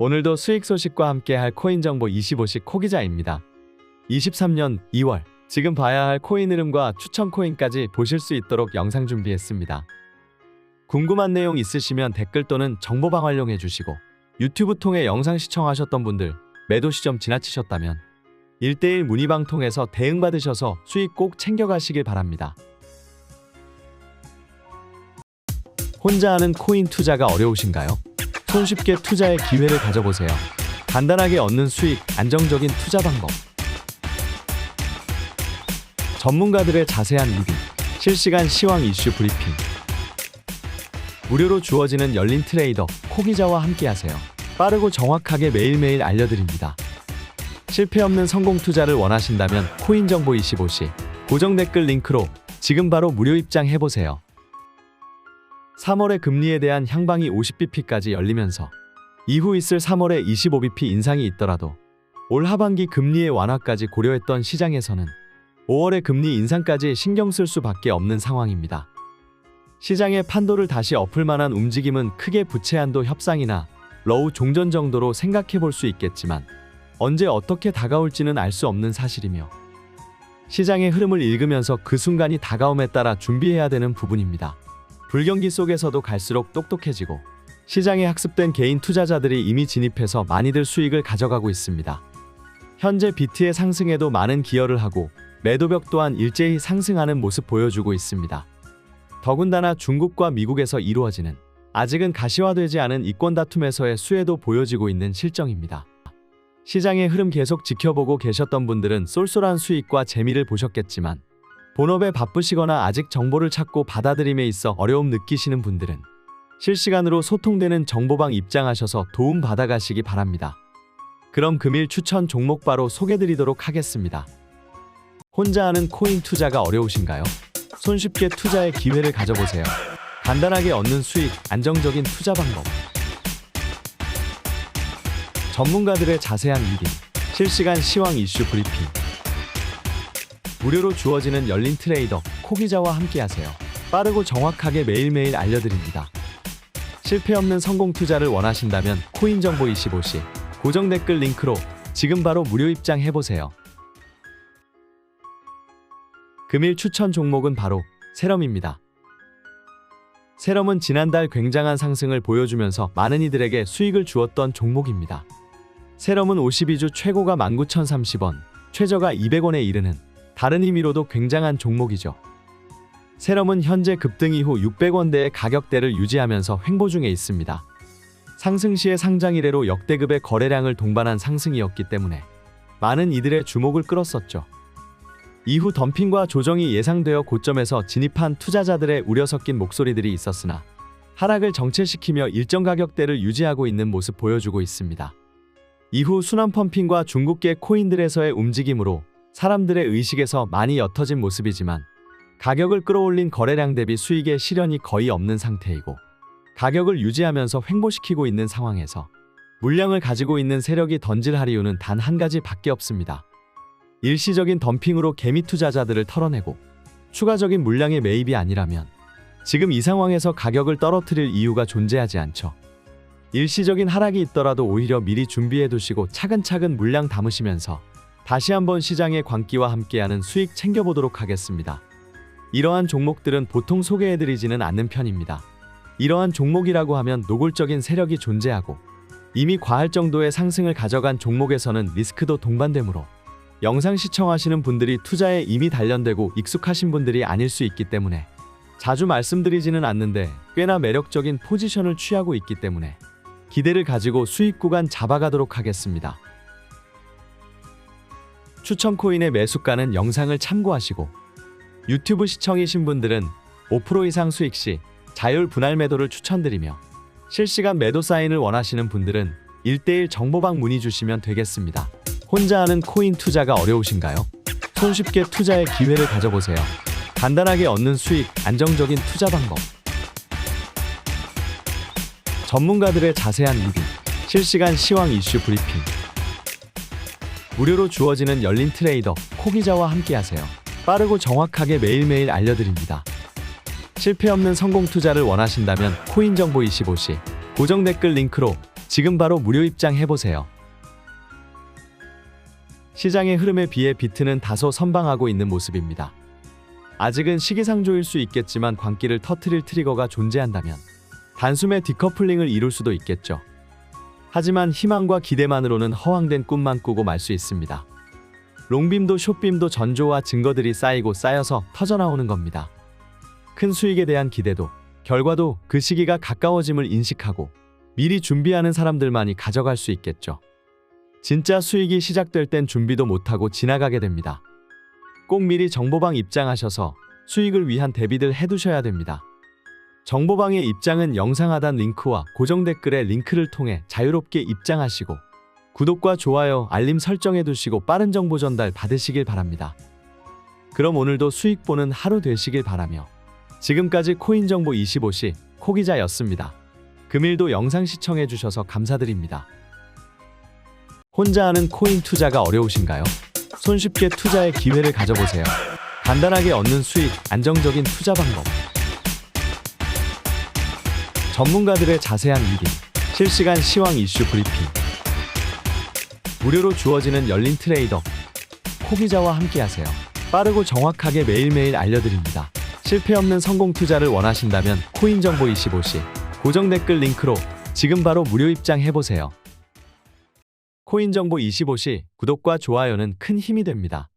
오늘도 수익 소식과 함께할 코인 정보 25시 코기자입니다. 23년 2월 지금 봐야 할 코인 흐름과 추천 코인까지 보실 수 있도록 영상 준비했습니다. 궁금한 내용 있으시면 댓글 또는 정보방 활용해 주시고 유튜브 통해 영상 시청하셨던 분들 매도 시점 지나치셨다면 1대1 문의방 통해서 대응 받으셔서 수익 꼭 챙겨가시길 바랍니다. 혼자 하는 코인 투자가 어려우신가요? 손쉽게 투자의 기회를 가져보세요. 간단하게 얻는 수익, 안정적인 투자 방법. 전문가들의 자세한 리뷰, 실시간 시황 이슈 브리핑. 무료로 주어지는 열린 트레이더 코기자와 함께하세요. 빠르고 정확하게 매일매일 알려드립니다. 실패 없는 성공 투자를 원하신다면 코인 정보 25시 고정 댓글 링크로 지금 바로 무료 입장해 보세요. 3월의 금리에 대한 향방이 50bp까지 열리면서 이후 있을 3월에 25bp 인상이 있더라도 올 하반기 금리의 완화까지 고려했던 시장에서는 5월의 금리 인상까지 신경 쓸 수밖에 없는 상황입니다. 시장의 판도를 다시 엎을 만한 움직임은 크게 부채 한도 협상이나 러우 종전 정도로 생각해 볼 수 있겠지만 언제 어떻게 다가올지는 알 수 없는 사실이며 시장의 흐름을 읽으면서 그 순간이 다가옴에 따라 준비해야 되는 부분입니다. 불경기 속에서도 갈수록 똑똑해지고 시장에 학습된 개인 투자자들이 이미 진입해서 많이들 수익을 가져가고 있습니다. 현재 비트의 상승에도 많은 기여를 하고 매도벽 또한 일제히 상승하는 모습 보여주고 있습니다. 더군다나 중국과 미국에서 이루어지는 아직은 가시화되지 않은 이권 다툼에서의 수혜도 보여지고 있는 실정입니다. 시장의 흐름 계속 지켜보고 계셨던 분들은 쏠쏠한 수익과 재미를 보셨겠지만 본업에 바쁘시거나 아직 정보를 찾고 받아들임에 있어 어려움 느끼시는 분들은 실시간으로 소통되는 정보방 입장하셔서 도움 받아가시기 바랍니다. 그럼 금일 추천 종목 바로 소개드리도록 하겠습니다. 혼자 하는 코인 투자가 어려우신가요? 손쉽게 투자의 기회를 가져보세요. 간단하게 얻는 수익, 안정적인 투자 방법. 전문가들의 자세한 리딩, 실시간 시황 이슈 브리핑. 무료로 주어지는 열린 트레이더 코기자와 함께하세요. 빠르고 정확하게 매일매일 알려드립니다. 실패 없는 성공 투자를 원하신다면 코인 정보 25시 고정 댓글 링크로 지금 바로 무료 입장 해 보세요. 금일 추천 종목은 바로 세럼입니다. 세럼은 지난달 굉장한 상승을 보여주면서 많은 이들에게 수익을 주었던 종목입니다. 세럼은 52주 최고가 19,030원, 최저가 200원에 이르는 다른 의미로도 굉장한 종목이죠. 세럼은 현재 급등 이후 600원대의 가격대를 유지하면서 횡보 중에 있습니다. 상승 시의 상장 이래로 역대급의 거래량을 동반한 상승이었기 때문에 많은 이들의 주목을 끌었었죠. 이후 덤핑과 조정이 예상되어 고점에서 진입한 투자자들의 우려 섞인 목소리들이 있었으나 하락을 정체시키며 일정 가격대를 유지하고 있는 모습 보여주고 있습니다. 이후 순환 펌핑과 중국계 코인들에서의 움직임으로 사람들의 의식에서 많이 옅어진 모습이지만 가격을 끌어올린 거래량 대비 수익의 실현이 거의 없는 상태이고 가격을 유지하면서 횡보시키고 있는 상황에서 물량을 가지고 있는 세력이 던질 이유는 단 한 가지 밖에 없습니다. 일시적인 덤핑으로 개미 투자자들을 털어내고 추가적인 물량의 매입이 아니라면 지금 이 상황에서 가격을 떨어뜨릴 이유가 존재하지 않죠. 일시적인 하락이 있더라도 오히려 미리 준비해 두시고 차근차근 물량 담으시면서 다시 한번 시장의 광기와 함께하는 수익 챙겨보도록 하겠습니다. 이러한 종목들은 보통 소개해드리지는 않는 편입니다. 이러한 종목이라고 하면 노골적인 세력이 존재하고 이미 과할 정도의 상승을 가져간 종목에서는 리스크도 동반되므로 영상 시청하시는 분들이 투자에 이미 단련되고 익숙하신 분들이 아닐 수 있기 때문에 자주 말씀드리지는 않는데 꽤나 매력적인 포지션을 취하고 있기 때문에 기대를 가지고 수익 구간 잡아가도록 하겠습니다. 추천 코인의 매수가는 영상을 참고하시고 유튜브 시청이신 분들은 5% 이상 수익 시 자율 분할 매도를 추천드리며 실시간 매도 사인을 원하시는 분들은 1대1 정보방 문의 주시면 되겠습니다. 혼자 하는 코인 투자가 어려우신가요? 손쉽게 투자의 기회를 가져보세요. 간단하게 얻는 수익, 안정적인 투자 방법. 전문가들의 자세한 리뷰, 실시간 시황 이슈 브리핑. 무료로 주어지는 열린 트레이더 코기자와 함께하세요. 빠르고 정확하게 매일매일 알려드립니다. 실패 없는 성공 투자를 원하신다면 코인 정보 25시 고정 댓글 링크로 지금 바로 무료 입장 해보세요. 시장의 흐름에 비해 비트는 다소 선방하고 있는 모습입니다. 아직은 시기상조일 수 있겠지만 광기를 터트릴 트리거가 존재한다면 단숨에 디커플링을 이룰 수도 있겠죠. 하지만 희망과 기대만으로는 허황된 꿈만 꾸고 말 수 있습니다. 롱빔도 숏빔도 전조와 증거들이 쌓이고 쌓여서 터져나오는 겁니다. 큰 수익에 대한 기대도, 결과도 그 시기가 가까워짐을 인식하고 미리 준비하는 사람들만이 가져갈 수 있겠죠. 진짜 수익이 시작될 땐 준비도 못하고 지나가게 됩니다. 꼭 미리 정보방 입장하셔서 수익을 위한 대비들 해두셔야 됩니다. 정보방의 입장은 영상 하단 링크와 고정 댓글의 링크를 통해 자유롭게 입장하시고 구독과 좋아요, 알림 설정해 두시고 빠른 정보 전달 받으시길 바랍니다. 그럼 오늘도 수익 보는 하루 되시길 바라며 지금까지 코인 정보 25시 코기자였습니다. 금일도 영상 시청해 주셔서 감사드립니다. 혼자 하는 코인 투자가 어려우신가요? 손쉽게 투자의 기회를 가져보세요. 간단하게 얻는 수익, 안정적인 투자 방법. 전문가들의 자세한 리딩, 실시간 시황 이슈 브리핑. 무료로 주어지는 열린 트레이더. 코기자와 함께하세요. 빠르고 정확하게 매일매일 알려드립니다. 실패 없는 성공 투자를 원하신다면 코인 정보 25시 고정 댓글 링크로 지금 바로 무료 입장해 보세요. 코인 정보 25시 구독과 좋아요는 큰 힘이 됩니다.